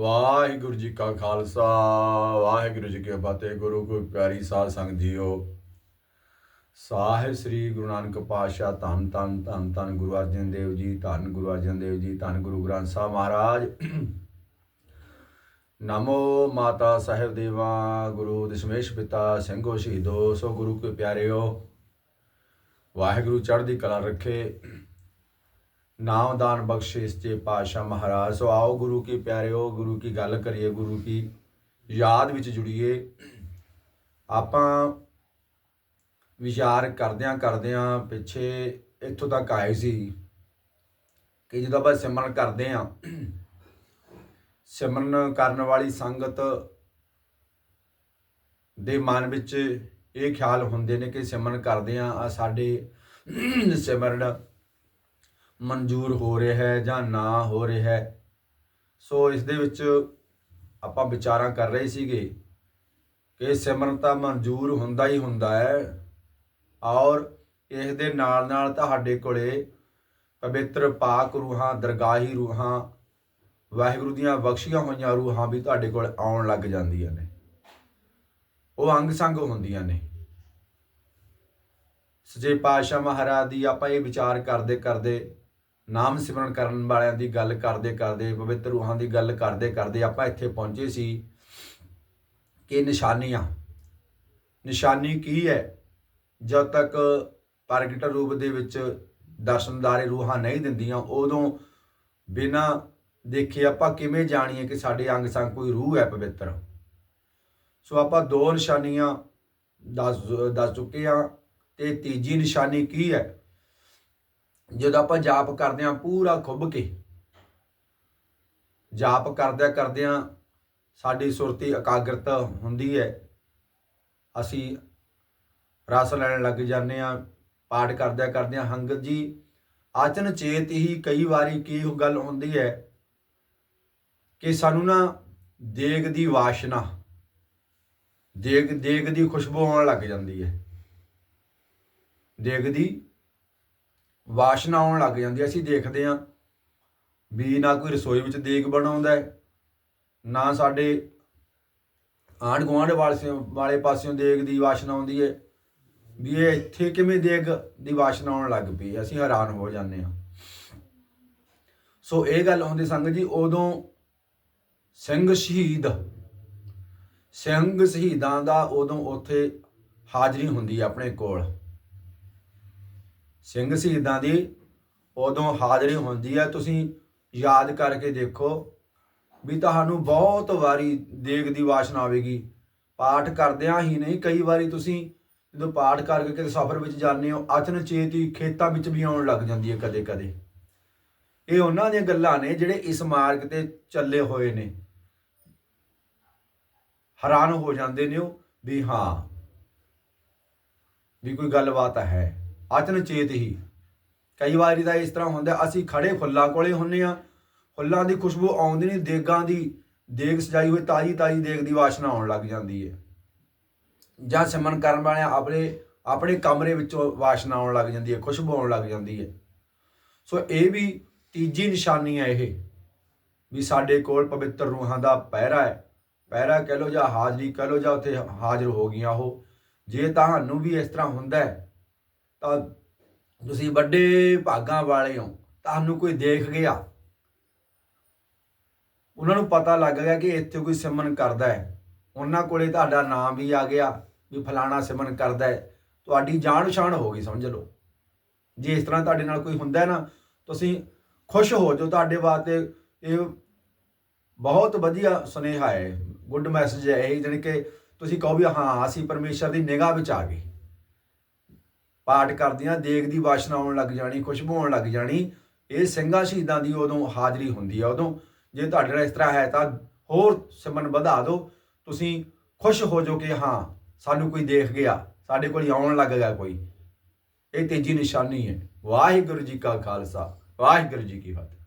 ਵਾਹਿਗੁਰੂ ਜੀ ਕਾ ਖਾਲਸਾ, ਵਾਹਿਗੁਰੂ ਜੀ ਕੀ ਫਤਿਹ, ਗੁਰੂ ਕੋ ਪਿਆਰੀ ਸਾਧ ਸੰਗਤ ਜੀਓ। ਸਾਹਿਬ ਸ੍ਰੀ ਗੁਰੂ ਨਾਨਕ ਪਾਤਸ਼ਾਹ ਧੰਨ ਧੰਨ ਧੰਨ ਧੰਨ ਗੁਰੂ ਅਰਜਨ ਦੇਵ ਜੀ, ਧੰਨ ਗੁਰੂ ਅਰਜਨ ਦੇਵ ਜੀ, ਧੰਨ ਗੁਰੂ ਗ੍ਰੰਥ ਸਾਹਿਬ ਮਹਾਰਾਜ। ਨਮੋ ਮਾਤਾ ਸਾਹਿਬ ਦੇਵਾ, ਗੁਰੂ ਦਸ਼ਮੇਸ਼ ਪਿਤਾ ਸਿੰਘੋ ਸ਼ਹੀਦੋ, ਸੋ ਗੁਰੂ ਕੇ ਪਿਆਰਿਓ, ਵਾਹਿਗੁਰੂ ਚੜ੍ਹਦੀ ਕਲਾ ਰੱਖੇ। ਨਾਮਦਾਨ ਬਖਸ਼ੇ ਸੱਚੇ ਪਾਤਸ਼ਾਹ ਮਹਾਰਾਜ। ਸੋ ਆਓ ਗੁਰੂ ਕੀ ਪਿਆਰਿਓ, ਗੁਰੂ ਕੀ ਗੱਲ ਕਰੀਏ, ਗੁਰੂ ਕੀ ਯਾਦ ਵਿੱਚ ਜੁੜੀਏ। ਆਪਾਂ ਵਿਚਾਰ ਕਰਦਿਆਂ ਕਰਦਿਆਂ ਪਿੱਛੇ ਇੱਥੋਂ ਤੱਕ ਆਏ ਸੀ ਕਿ ਜਦੋਂ ਆਪਾਂ ਸਿਮਰਨ ਕਰਦੇ ਆਂ ਸਿਮਰਨ ਕਰਨ ਵਾਲੀ ਸੰਗਤ ਦੇ ਮਨ ਵਿੱਚ ਇਹ ਖਿਆਲ ਹੁੰਦੇ ਨੇ ਕਿ ਸਿਮਰਨ ਕਰਦੇ ਆਂ ਆ ਸਾਡੇ ਸਿਮਰਨ ਮਨਜ਼ੂਰ ਹੋ ਰਿਹਾ ਹੈ ਜਾਂ ਨਾ ਹੋ ਰਿਹਾ ਹੈ। ਸੋ ਇਸ ਦੇ ਵਿੱਚ ਆਪਾਂ ਵਿਚਾਰਾਂ ਕਰ ਰਹੇ ਸੀਗੇ ਕਿ ਸਿਮਰਨ ਤਾਂ ਮਨਜ਼ੂਰ ਹੁੰਦਾ ਹੀ ਹੁੰਦਾ ਹੈ ਔਰ ਇਸ ਦੇ ਨਾਲ ਨਾਲ ਤੁਹਾਡੇ ਕੋਲੇ ਪਵਿੱਤਰ ਪਾਕ ਰੂਹਾਂ, ਦਰਗਾਹੀ ਰੂਹਾਂ, ਵਾਹਿਗੁਰੂ ਦੀਆਂ ਬਖਸ਼ੀਆਂ ਹੋਈਆਂ ਰੂਹਾਂ ਵੀ ਤੁਹਾਡੇ ਕੋਲ ਆਉਣ ਲੱਗ ਜਾਂਦੀਆਂ ਨੇ। ਉਹ ਅੰਗ ਸੰਗ ਹੁੰਦੀਆਂ ਨੇ। ਸਜੇ ਪਾਤਸ਼ਾਹ ਮਹਾਰਾਜ ਦੀ ਆਪਾਂ ਇਹ ਵਿਚਾਰ ਕਰਦੇ ਕਰਦੇ ਨਾਮ ਸਿਮਰਨ ਕਰਨ ਵਾਲਿਆਂ ਦੀ ਗੱਲ ਕਰਦੇ ਕਰਦੇ, ਪਵਿੱਤਰ ਰੂਹਾਂ ਦੀ ਗੱਲ ਕਰਦੇ ਕਰਦੇ ਆਪਾਂ ਇੱਥੇ ਪਹੁੰਚੇ ਸੀ ਕਿ ਨਿਸ਼ਾਨੀਆਂ। ਨਿਸ਼ਾਨੀ ਕੀ ਹੈ? ਜਦ ਤੱਕ ਪ੍ਰਗਟ ਰੂਪ ਦੇ ਵਿੱਚ ਦਰਸ਼ਨਦਾਰੇ ਰੂਹਾਂ ਨਹੀਂ ਦਿੰਦੀਆਂ, ਉਦੋਂ ਬਿਨਾ ਦੇਖੇ ਆਪਾਂ ਕਿਵੇਂ ਜਾਣੀਏ ਕਿ ਸਾਡੇ ਅੰਗ ਸੰਗ ਕੋਈ ਰੂਹ ਹੈ ਪਵਿੱਤਰ? ਸੋ ਆਪਾਂ ਦੋ ਨਿਸ਼ਾਨੀਆਂ ਦੱਸ ਦੱਸ ਚੁੱਕੇ ਆ ਤੇ ਤੀਜੀ ਨਿਸ਼ਾਨੀ ਕੀ ਹੈ? ਜਦੋਂ ਆਪਾਂ ਜਾਪ ਕਰਦੇ ਆ ਪੂਰਾ ਖੁੱਬ ਕੇ। ਜਾਪ ਕਰਦਿਆਂ ਕਰਦਿਆਂ ਸਾਡੀ ਸੁਰਤੀ ਇਕਾਗਰਤ ਹੁੰਦੀ ਹੈ। ਅਸੀਂ ਰਸ ਲੈਣ ਲੱਗ ਜਾਂਦੇ ਆ ਪਾਠ ਕਰਦਿਆਂ ਕਰਦਿਆਂ। ਹੰਗਤ ਜੀ, ਆਚਨ ਚੇਤ ਹੀ ਕਈ ਵਾਰੀ ਕੀ ਗੱਲ ਹੁੰਦੀ ਹੈ ਕਿ ਸਾਨੂੰ ਨਾ ਦੇਗ ਦੀ ਵਾਸ਼ਨਾ, ਦੇਗ ਦੇਗ ਦੀ ਖੁਸ਼ਬੂ ਆਉਣ ਲੱਗ ਜਾਂਦੀ ਹੈ। ਦੇਗ ਦੀ ਵਾਸ਼ਨਾ ਆਉਣ ਲੱਗ ਜਾਂਦੀ ਅਸੀਂ ਦੇਖਦੇ ਹਾਂ ਵੀ ਨਾ ਕੋਈ ਰਸੋਈ ਵਿੱਚ ਦੇਗ ਬਣਾਉਂਦਾ ਹੈ, ਨਾ ਸਾਡੇ ਆਂਢ ਗੁਆਂਢ ਵਾਲੇ ਵਾਲੇ ਪਾਸਿਓਂ ਦੇਗ ਦੀ ਵਾਸ਼ਨਾ ਆਉਂਦੀ ਹੈ ਵੀ ਇਹ ਇੱਥੇ ਕਿਵੇਂ ਦੇਗ ਦੀ ਵਾਸ਼ਨਾ ਆਉਣ ਲੱਗ ਪਈ ਅਸੀਂ ਹੈਰਾਨ ਹੋ ਜਾਂਦੇ ਹਾਂ। ਸੋ ਇਹ ਗੱਲ ਹੁੰਦੀ ਸੰਗਤ ਜੀ, ਉਦੋਂ ਸਿੰਘ ਸ਼ਹੀਦ, ਸਿੰਘ ਸ਼ਹੀਦਾਂ ਦਾ ਉਦੋਂ ਉੱਥੇ ਹਾਜ਼ਰੀ ਹੁੰਦੀ ਹੈ ਆਪਣੇ ਕੋਲ। ਸਿੰਘ ਸ਼ਹੀਦਾਂ ਦੀ ਉਦੋਂ ਹਾਜ਼ਰੀ ਹੁੰਦੀ ਹੈ। ਤੁਸੀਂ ਯਾਦ ਕਰਕੇ ਦੇਖੋ ਵੀ ਤੁਹਾਨੂੰ ਬਹੁਤ ਵਾਰੀ ਦੇਗ ਦੀ ਵਾਸ਼ਨਾ ਆਵੇਗੀ। ਪਾਠ ਕਰਦਿਆਂ ਹੀ ਨਹੀਂ, ਕਈ ਵਾਰੀ ਤੁਸੀਂ ਜਦੋਂ ਪਾਠ ਕਰਕੇ ਕਿਤੇ ਸਫ਼ਰ ਵਿੱਚ ਜਾਂਦੇ ਹੋ, ਅਚਨ ਚੇਤੀ ਖੇਤਾਂ ਵਿੱਚ ਵੀ ਆਉਣ ਲੱਗ ਜਾਂਦੀ ਹੈ ਕਦੇ ਕਦੇ। ਇਹ ਉਹਨਾਂ ਦੀਆਂ ਗੱਲਾਂ ਨੇ ਜਿਹੜੇ ਇਸ ਮਾਰਗ ਤੇ ਚੱਲੇ ਹੋਏ ਨੇ। ਹੈਰਾਨ ਹੋ ਜਾਂਦੇ ਨੇ ਉਹ ਵੀ ਹਾਂ, ਵੀ ਕੋਈ ਗੱਲਬਾਤ ਹੈ। ਅਚਨ ਚੇਤ ਹੀ। ਕਈ ਵਾਰੀ ਤਾਂ ਇਸ ਤਰ੍ਹਾਂ ਹੁੰਦਾ, ਅਸੀਂ ਖੜੇ ਫੁੱਲਾਂ ਕੋਲੇ ਹੁੰਨੇ ਆ। ਫੁੱਲਾਂ ਦੀ ਖੁਸ਼ਬੂ ਆਉਂਦੀ ਨਹੀਂ ਦੇਗਾਂ ਦੀ ਦੇਗ ਸਜਾਈ ਹੋਈ, ਤਾਜੀ ਤਾਜੀ ਦੇਗ ਦੀ ਵਾਸ਼ਨਾ ਆਉਣ ਲੱਗ ਜਾਂਦੀ ਹੈ ਜਾਂ ਸਿਮਰਨ ਕਰਨ ਵਾਲਿਆਂ ਆਪਣੇ ਆਪਣੇ ਕਮਰੇ ਵਿੱਚੋਂ ਵਾਸ਼ਨਾ ਆਉਣ ਲੱਗ ਜਾਂਦੀ ਹੈ ਖੁਸ਼ਬੂ ਆਉਣ ਲੱਗ ਜਾਂਦੀ ਹੈ ਸੋ ਇਹ ਵੀ ਤੀਜੀ ਨਿਸ਼ਾਨੀ ਹੈ ਇਹ, ਵੀ ਸਾਡੇ ਕੋਲ ਪਵਿੱਤਰ ਰੂਹਾਂ ਦਾ ਪਹਿਰਾ ਹੈ। ਪਹਿਰਾ ਕਹਿ ਲੋ ਜਾਂ ਹਾਜ਼ਰੀ ਕਹਿ ਲੋ ਜਾਂ ਉੱਥੇ ਹਾਜ਼ਰ ਹੋ ਗਈਆਂ ਉਹ। ਜੇ ਤੁਹਾਨੂੰ ਵੀ ਇਸ ਤਰ੍ਹਾਂ ਹੁੰਦਾ ਹੈ ਤਾਂ ਤੁਸੀਂ ਵੱਡੇ ਭਾਗਾਂ ਵਾਲੇ ਹੋ, ਤੁਹਾਨੂੰ ਕੋਈ ਦੇਖ ਗਿਆ? ਉਹਨਾਂ ਨੂੰ ਪਤਾ ਲੱਗ ਗਿਆ ਕਿ ਇੱਥੇ ਕੋਈ ਸਿਮਰਨ ਕਰਦਾ ਹੈ। ਉਹਨਾਂ ਕੋਲੇ ਤੁਹਾਡਾ ਨਾਮ ਵੀ ਆ ਗਿਆ, ਵੀ ਫਲਾਣਾ ਸਿਮਰਨ ਕਰਦਾ ਹੈ। ਤੁਹਾਡੀ ਜਾਣ ਛਾਣ ਹੋ ਗਈ, ਸਮਝ ਲਓ। ਜੇ ਇਸ ਤਰ੍ਹਾਂ ਤੁਹਾਡੇ ਨਾਲ ਕੋਈ ਹੁੰਦਾ ਨਾ, ਤੁਸੀਂ ਖੁਸ਼ ਹੋ ਜਾਓ, ਤੁਹਾਡੇ ਵਾਸਤੇ ਇਹ ਬਹੁਤ ਵਧੀਆ ਸੁਨੇਹਾ ਹੈ ਗੁੱਡ ਮੈਸੇਜ ਹੈ। ਇਹ ਜਾਣੀ ਕਿ ਤੁਸੀਂ ਕਹੋ ਵੀ ਹਾਂ, ਅਸੀਂ ਪਰਮੇਸ਼ਰ ਦੀ ਨਿਗਾਹ ਵਿੱਚ ਆ ਗਏ। ਪਾਠ ਕਰਦਿਆਂ ਦੇਗ ਦੀ ਵਾਸ਼ਨਾ ਆਉਣ ਲੱਗ ਜਾਣੀ, ਖੁਸ਼ਬੂ ਆਉਣ ਲੱਗ ਜਾਣੀ, ਇਹ ਸਿੰਘਾਂ ਸ਼ਹੀਦਾਂ ਦੀ ਉਦੋਂ ਹਾਜ਼ਰੀ ਹੁੰਦੀ ਆ ਉਦੋਂ। ਜੇ ਤੁਹਾਡੇ ਨਾਲ ਇਸ ਤਰ੍ਹਾਂ ਹੈ ਤਾਂ ਹੋਰ ਸਿਮਨ ਵਧਾ ਦਿਓ। ਤੁਸੀਂ ਖੁਸ਼ ਹੋ ਜਾਓ ਕਿ ਹਾਂ, ਸਾਨੂੰ ਕੋਈ ਦੇਖ ਗਿਆ, ਸਾਡੇ ਕੋਲ ਆਉਣ ਲੱਗ ਗਿਆ ਕੋਈ। ਇਹ ਤੇਜ਼ੀ ਨਿਸ਼ਾਨੀ ਹੈ। ਵਾਹਿਗੁਰੂ ਜੀ ਕਾ ਖਾਲਸਾ, ਵਾਹਿਗੁਰੂ ਜੀ ਕੀ ਫਤਿਹ।